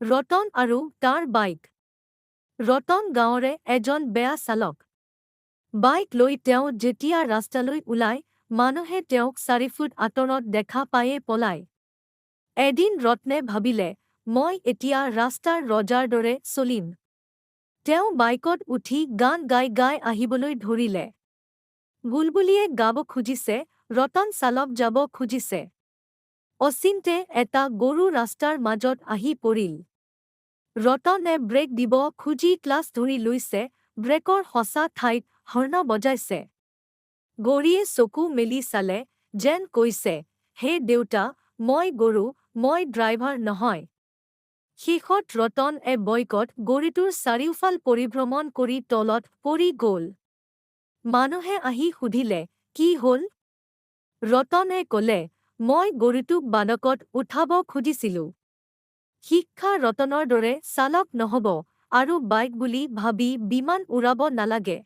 ৰতন আৰু তাৰ বাইক। ৰতন গাঁৱৰে এজন বেয়া চালক। বাইক লৈ তেওঁ যেতিয়া ৰাস্তালৈ ওলায় মানুহে তেওঁক চাৰি ফুট আঁতৰত দেখা পায়ে পলায় এদিন ৰত্নে ভাবিলে, মই এতিয়া ৰাস্তাৰ ৰজাৰ দৰে চলিম। তেওঁ বাইকত উঠি গান গাই গাই আহিবলৈ ধৰিলে। বুলবুলিয়ে গাব খুজিছে, ৰতন চালক যাব খুজিছে। অচিন্তে এটা গৰু ৰাস্তাৰ মাজত আহি পৰিল। ৰতনে ব্ৰেক দিব খুজি ক্লাছ ধৰি লৈছে ব্ৰেকৰ সঁচা ঠাইত হৰ্ণ বজাইছে। গৰীয়ে চকু মেলি চালে যেন কৈছে হে দেউতা মই গৰু মই ড্ৰাইভাৰ নহয়। শেষত ৰতন এ বয়কত গৰীটোৰ চাৰিওফাল পৰিভ্ৰমণ কৰি তলত পৰি গ'ল। মানুহে আহি সুধিলে কি হ'ল? ৰতনে কলে মই গৰুটোক বাদকত উঠাব খুজিছিলো। শিক্ষা ৰতনৰ দৰে চালক নহব আৰু বাইক বুলি ভাবি বিমান উৰাব নালাগে।